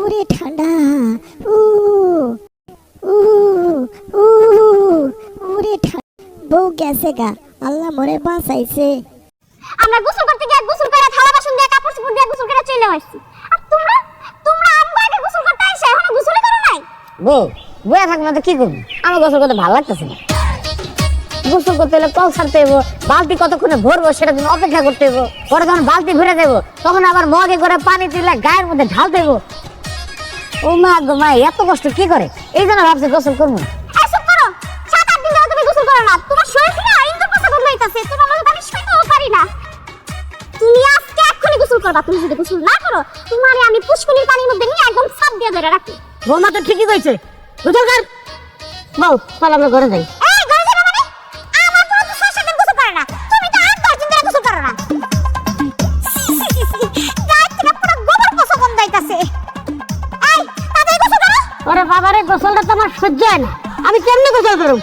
ওরে ঠান্ডা উ উ উ ঠান্ডা বউ গেছে গা আল্লাহ মরে বাঁচাইছে। আমরা গোসল করতে গিয়ে গোসল করে থালা বাসন দিয়ে কাপড় চোপড় দিয়ে গোসল করে চলে আসছি। আর তোমরা তোমরা আম্মু আগে গোসল করতে আইসা এখনও গোসলই করো নাই? বউ বয়া থাকবে তো কি করব? আমার গোসল করতে ভালো লাগতেছে না। গোসল করতে হলে কল ছাড়তে হইব বালতি কতক্ষণে ভরবো সেটা জন্য অপেক্ষা করতে হইব। পরে যখন বালতি ভরে দেবো তখন আবার মগে করে পানি দিলে গায়ের মধ্যে ঢালতে হইব ও মা গো মা এত কষ্ট কি করে? এই জন্য ভাবছি গোসল করব। তুমি গোসল না। তুমি আজকে এক্ষুনি গোসল করবা। তুমি যদি গোসল করো তোমারে আমি পুষ্কুনির পানির মধ্যে নিয়ে একদম দিয়ে ধরে রাখি। বৌমা তো ঠিকই কইছে। গোসল কর বউ চল আমরা ঘরে যাই। ওরে বাবারে গোসলটা তো আমার সহ্য হয় না। আমি কেমনে গোসল করব